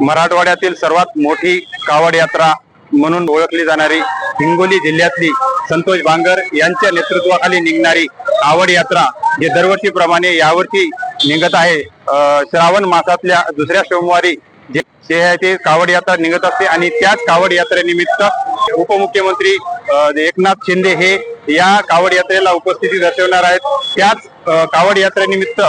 मराठवाड्यातील सर्वात मोठी कावड यात्रा म्हणून ओळखली जाणारी हिंगोली जिल्ह्यातली संतोष बांगर यांच्या नेतृत्वाखाली निघणारी आवड यात्रा जे दरवर्षीप्रमाणे यावर्षी निघत आहे. श्रावण मासातल्या दुसऱ्या सोमवारी जे आहे ते कावड यात्रा निघत असते आणि त्याच कावड यात्रेनिमित्त उपमुख्यमंत्री एकनाथ शिंदे हे या कावड यात्रेला उपस्थिती दर्शवणार आहेत. त्याच कावड यात्रेनिमित्त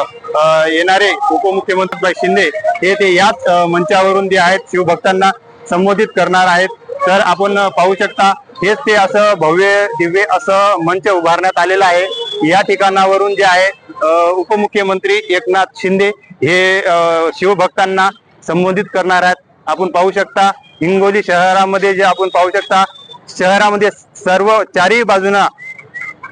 येणारे उपमुख्यमंत्री भाई शिंदे हे ते याच मंचावरून जे आहेत शिवभक्तांना संबोधित करणार आहेत. तर आपण पाहू शकता हेच ते असं भव्य दिव्य असं मंच उभारण्यात आलेलं आहे. या ठिकाणावरून जे आहे उपमुख्यमंत्री एकनाथ शिंदे हे शिवभक्तांना संबोधित करणार आहेत. आपण पाहू शकता हिंगोली शहरामध्ये जे आपण पाहू शकता शहरामध्ये सर्व चारही बाजूना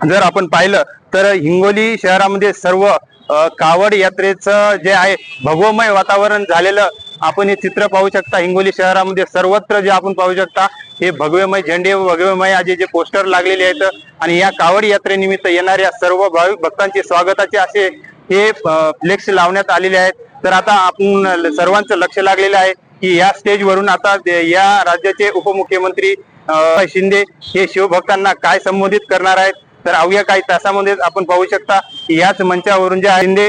जर आपण पाहिलं तर हिंगोली शहरामध्ये सर्व कावड यात्रेचं जे आहे भगवमय वातावरण झालेलं आपण हे चित्र पाहू शकता. हिंगोली शहरामध्ये सर्वत्र जे आपण पाहू शकता हे भगवेमय झेंडे व भगवेमय आजे जे पोस्टर लागलेले आहेत आणि या कावड यात्रेनिमित्त येणाऱ्या सर्व भाविक भक्तांचे स्वागताचे असे हे फ्लेक्स लावण्यात आलेले आहेत. तर आता आपण सर्वांचं लक्ष लागलेलं आहे की या स्टेजवरून आता या राज्याचे उपमुख्यमंत्री शिंदे हे शिवभक्तांना काय संबोधित करणार आहेत? तर अवघ्या काही तासामध्ये आपण पाहू शकता की याच मंचावरून जे शिंदे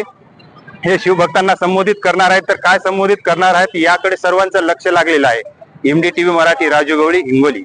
हे शिवभक्तांना संबोधित करणार आहेत. तर काय संबोधित करणार आहेत याकडे सर्वांचं लक्ष लागलेलं आहे. MD TV Marathi Raju Gawali Hingoli.